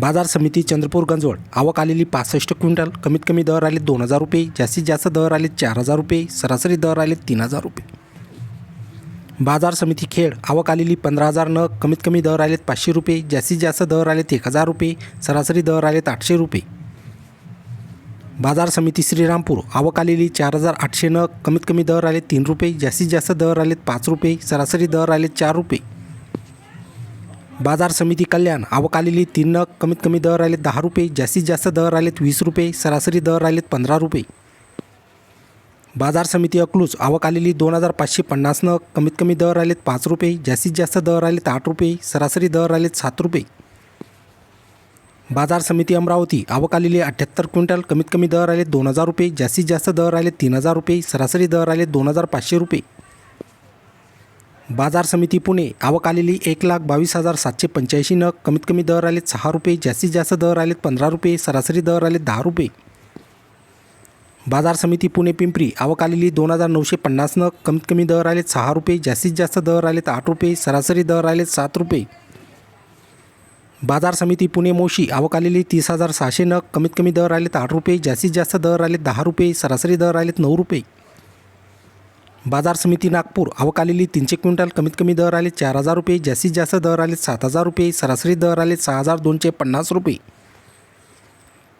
बाजार समिती चंद्रपूर गंजवळ आवक आलेली पासष्ट क्विंटल. कमीत कमी दर आले दोन हजार रुपये. जास्तीत जास्त दर आले चार हजार रुपये. सरासरी दर आले तीन हजार रुपये. बाजार समिती खेड. आवक आलेली पंधरा हजार न कमीत कमी दर आलेत पाचशे रुपये. जास्तीत जास्त दर आलेत एक हजार रुपये. सरासरी दर आलेत आठशे रुपये. बाजार समिती श्रीरामपूर. आवक आलेली चार हजार आठशे न कमीत कमी दर आले तीन रुपये. जास्तीत जास्त दर आलेत पाच रुपये. सरासरी दर आले चार रुपये. बाजार समिती कल्याण अवकालेली तीन नग कमीत कमी दर आलेत दहा रुपये जास्तीत जास्त दर आलेत वीस रुपये सरासरी दर आलेत पंधरा रुपये. बाजार समिती अकलूज आवक आलेली दोन हजार पाचशे पन्नास नग कमीत कमी दर आलेत पाच रुपये जास्तीत जास्त दर आलेत आठ रुपये सरासरी दर आलेत सात रुपये. बाजार समिती अमरावती आवक आलेली अठ्ठ्याहत्तर क्विंटल कमीत कमी दर आले दोन हजार रुपये जास्तीत जास्त दर आले तीन हजार रुपये सरासरी दर आले दोन हजार पाचशे रुपये. बाजार समिती पुणे आवक आलेली एक लाख बावीस हजार सातशे पंच्याऐंशी नग. कमीत कमी दर आले सहा रुपये जास्तीत जास्त दर आले पंधरा रुपये सरासरी दर आले दहा रुपये. बाजार समिती पुणे पिंपरी आवक आलेली दोन हजार नऊशे पन्नास नग. कमीत कमी दर आलेत सहा रुपये जास्तीत जास्त दर आलेत आठ रुपये सरासरी दर आले सात रुपये. बाजार समिती पुणे मोशी आवक आलेली तीस हजार सहाशे नग. कमीत कमी दर आलेत आठ रुपये जास्तीत जास्त दर आलेत दहा रुपये सरासरी दर आलेत नऊ रुपये. बाजार समिती नागपूर अवकालेली तीनशे क्विंटल कमीत कमी दर आले चार हजार रुपये जास्तीत जास्त दर आले सात हजार रुपये सरासरी दर आले सहा हजार दोनशे पन्नास रुपये.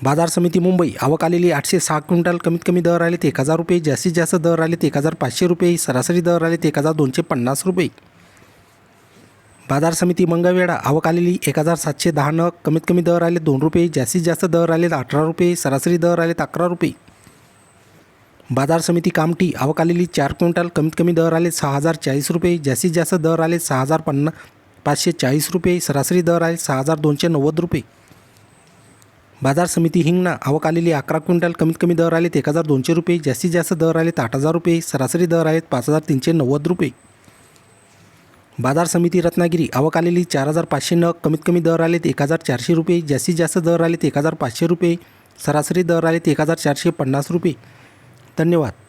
बाजार समिती मुंबई अवकालेली आठशे सहा क्विंटल कमीत कमी दर आलेत एक हजार रुपये जास्तीत जास्त दर आलेत एक हजार पाचशे रुपये सरासरी दर आले एक हजार दोनशे पन्नास रुपये. बाजार समिती मंगळवेढा आवक एक हजार सातशे दहा नग कमीत कमी दर आले दोन रुपये जास्तीत जास्त दर आलेत अठरा रुपये सरासरी दर आलेत अकरा रुपये. बाजार समिती कामठी आवक आलेली चार क्विंटल कमीत कमी दर आले सहा हजार चाळीस रुपये जास्तीत जास्त दर आले सहा हजार पन्ना पाचशे चाळीस रुपये सरासरी दर आले सहा हजार दोनशे नव्वद रुपये. बाजार समिती हिंगणा आवक आलेली अकरा क्विंटल कमीत कमी दर आलेत एक हजार दोनशे रुपये जास्तीत जास्त दर आलेत आठ हजार रुपये सरासरी दर आहेत पाच हजार तीनशे नव्वद रुपये. बाजार समिती रत्नागिरी आवक आलेली चार हजार पाचशे नग कमीत कमी दर आलेत एक हजार चारशे रुपये जास्तीत जास्त दर आलेत एक हजार पाचशे रुपये सरासरी दर आलेत एक हजार चारशे पन्नास रुपये. धन्यवाद.